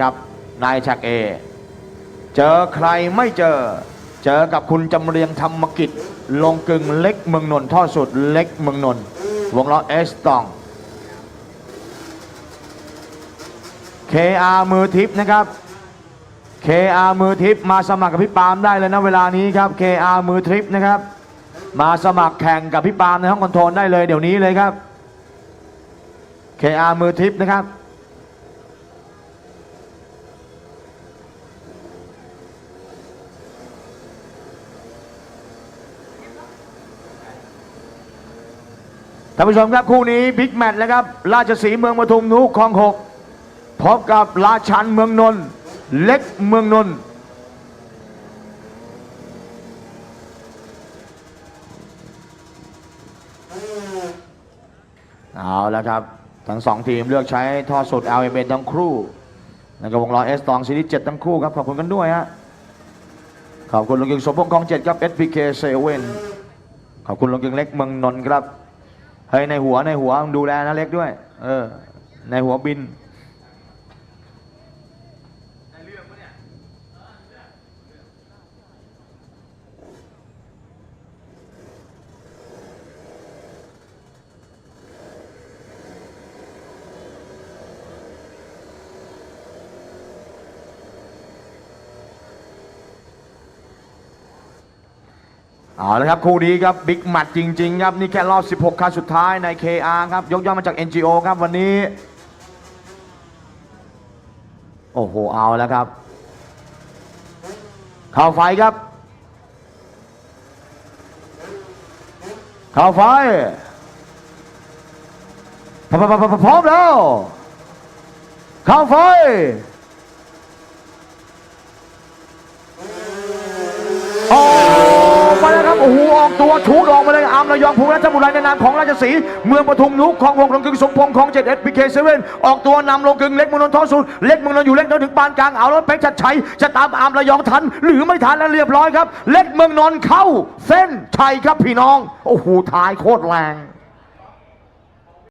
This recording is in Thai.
ครับนายชักเอ เจอใครไม่เจอ เจอกับคุณจำเรียงธรรมกิจ ลงกึ่งเล็กเมืองนนท์ท่อสุดเล็กเมืองนนท์วงล้อเอสตอง KR มือทิพย์นะครับ KR มือทิพย์มาสมัครกับพี่ปาล์มได้เลยนะเวลานี้ครับ KR มือทิพย์นะครับ มาสมัครแข่งกับพี่ปาล์มในห้องคอนโทรลได้เลยเดี๋ยวนี้เลยครับ KR มือทิพย์นะครับ ท่านผู้ชมครับคู่นี้บิ๊กแมตช์นะครับ ราชสีเมืองปทุมนุคลองหกพบกับราชันเมืองนนท์เล็กเมืองนนท์เอาแล้วครับ ทั้งสองทีมเลือกใช้ท่อสด l m n ทั้งคู่นะครับวงล้อเอสตองซีรีส์7ทั้งคู่ครับขอบคุณกันด้วยฮะขอบคุณลุงยิงสมพงษ์กองเจ็ดครับ SPK 7ขอบคุณลุงยิงเล็กเมืองนนท์ครับ เฮ้ยในหัวในหัวมึงดูแลนะเล็กด้วย เออ ในหัวบิน เอาละครับคู่นี้ครับบิ๊กมตช์จริง ๆ ครับนี่แค่รอบ 16ครั้งสุดท้ายใน KR ครับยกย่อมาจาก NGO ครับวันนี้ โอ้โหเอาแล้วครับ เข้าไฟครับ เข้าไฟพร้อมพร้อมแล้ว เข้าไฟ โอ้มาแล้วครับ โอ้โห ออก ตัวชูดออกมาเลยอามระยองภูรัชบุรีในนามของราชสีเมืองปทุมนุกของหกลงกึ่งสมพงษ์ของเจ็ดเอสพีเคเซเว่นออกตัวนำลงกึ่งเล็กมืองนนท้อสุดเล็กมืองนนอยู่เล็กนนถึงปานกลางเอาแล้วเพชรชัดชัยจะตามอามระยองทัน หรือไม่ทันแล้วเรียบร้อยครับ เล็กเมืองนนเข้า เส้นชัยครับพี่น้องโอ้โหท้ายโคตรแรง